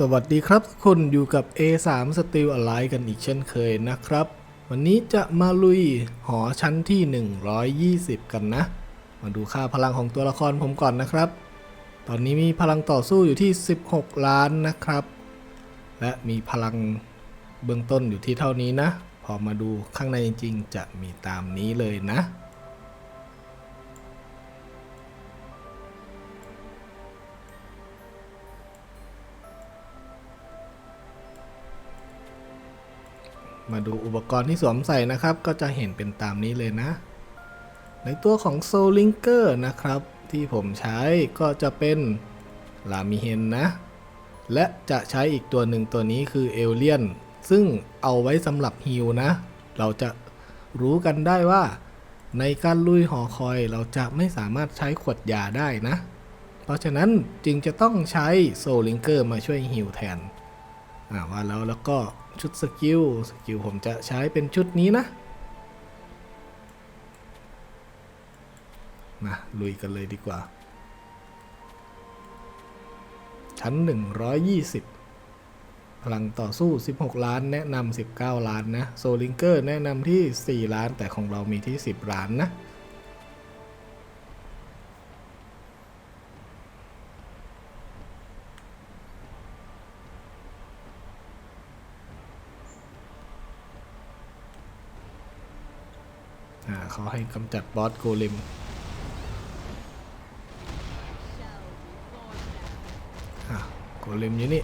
สวัสดีครับทุกคนอยู่กับ A3 Steel Align กันอีกเช่นเคยนะครับ วันนี้จะมาลุยหอชั้นที่ 120 กันนะ มาดูค่าพลังของตัวละครผมก่อนนะครับ ตอนนี้มีพลังต่อสู้อยู่ที่ 16 ล้านนะครับ และมีพลังเบื้องต้นอยู่ที่เท่านี้นะ พอมาดูข้างในจริงๆจะมีตามนี้เลยนะ มาดูอุปกรณ์ที่สวมใส่นะครับ ก็จะเห็นเป็นตามนี้เลยนะ ในตัวของ Soul Linker นะครับ ที่ผมใช้ก็จะเป็นลามิเฮนนะ และจะใช้อีกตัวหนึ่งตัวนี้คือเอเลียนซึ่งเอาไว้สำหรับฮิลนะ เราจะรู้กันได้ว่า ในการลุยหอคอยเราจะไม่สามารถใช้ขวดยาได้นะ เพราะฉะนั้นจึงจะต้องใช้ Soul Linker มาช่วยฮิลแทน อ่าว่าแล้วแล้วก็ชุดสกิลสกิลผมจะใช้เป็นชุดนี้นะมาลุยกันเลยดีกว่า ชั้น 120 พลังต่อสู้ 16 ล้านแนะนำ19 ล้านนะ โซลิงเกอร์แนะนำที่ 4 ล้านแต่ของเรามีที่ 10 ล้านนะ อ่าเขาให้กำจัดบอสโกเลมอะโกเลมอยู่นี่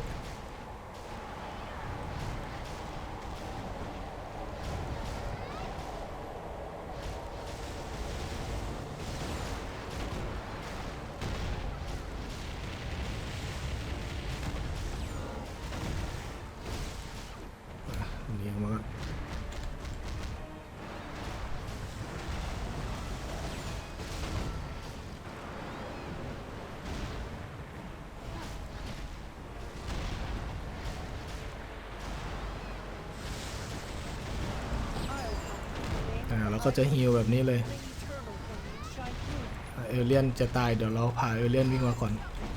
ก็จะฮิลแบบนี้เลยเอเลียนจะตายเดี๋ยวเราพาเอเลียนวิ่งมาก่อน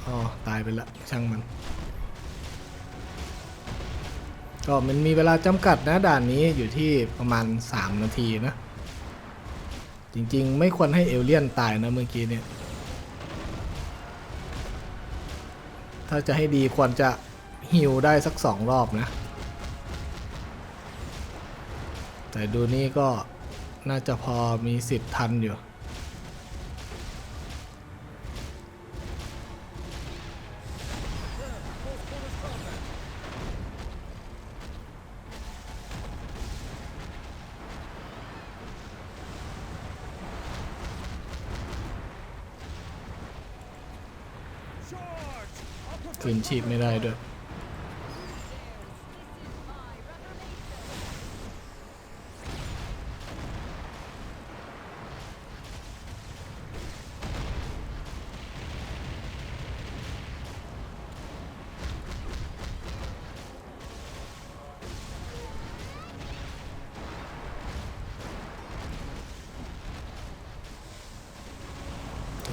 อ๋อตายไปละช่างมัน ก็มันมีเวลาจำกัดนะด่านนี้อยู่ที่ประมาณ 3 นาทีนะ จริงๆ ไม่ควรให้เอเลียนตายนะเมื่อกี้เนี่ย ถ้าจะให้ดีควรจะฮิลได้สักสองรอบนะ แต่ดูนี่ก็ น่าจะพอมีสิทธิ์ทันอยู่ คืนชีพไม่ได้ด้วย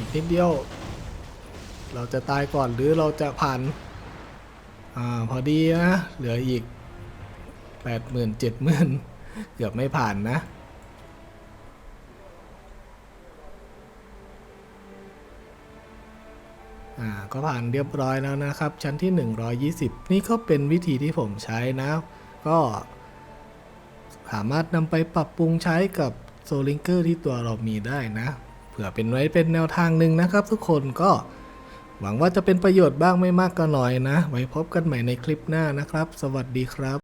อีกนิดเดียว เราจะตายก่อนหรือเราจะผ่าน อ่า พอดีนะ เหลืออีกแปดหมื่นเจ็ดหมื่นเกือบไม่ผ่านนะ อ่า ก็ผ่านเรียบร้อยแล้วนะครับ ชั้นที่ 120 นี่ก็เป็นวิธีที่ผมใช้นะ ก็สามารถนำไปปรับปรุงใช้กับโซลิงเกอร์ที่ตัวเรามีได้นะ ผื่อเป็นไว้เป็นแนวทางหนึ่งนะครับ ทุกคนก็หวังว่าจะเป็นประโยชน์บ้างไม่มากก็น้อยนะ ไว้พบกันใหม่ในคลิปหน้านะครับ สวัสดีครับ